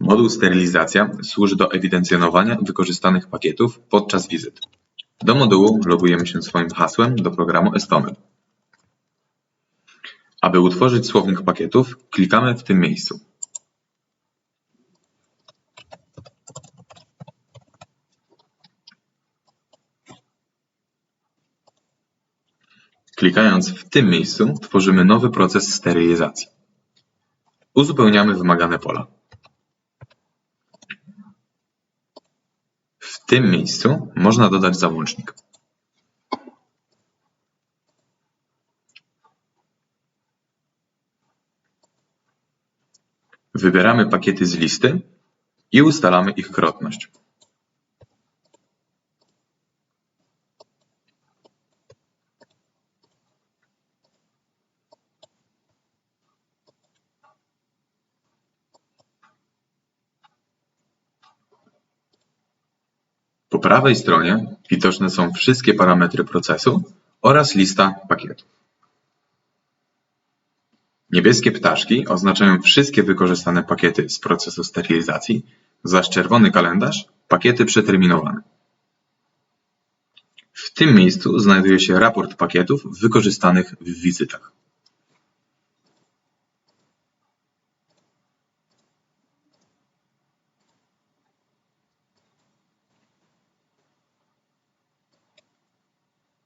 Moduł Sterylizacja służy do ewidencjonowania wykorzystanych pakietów podczas wizyt. Do modułu logujemy się swoim hasłem do programu Estomy. Aby utworzyć słownik pakietów, klikamy w tym miejscu. Klikając w tym miejscu tworzymy nowy proces sterylizacji. Uzupełniamy wymagane pola. W tym miejscu można dodać załącznik. Wybieramy pakiety z listy i ustalamy ich krotność. Po prawej stronie widoczne są wszystkie parametry procesu oraz lista pakietów. Niebieskie ptaszki oznaczają wszystkie wykorzystane pakiety z procesu sterylizacji, zaś czerwony kalendarz pakiety przeterminowane. W tym miejscu znajduje się raport pakietów wykorzystanych w wizytach.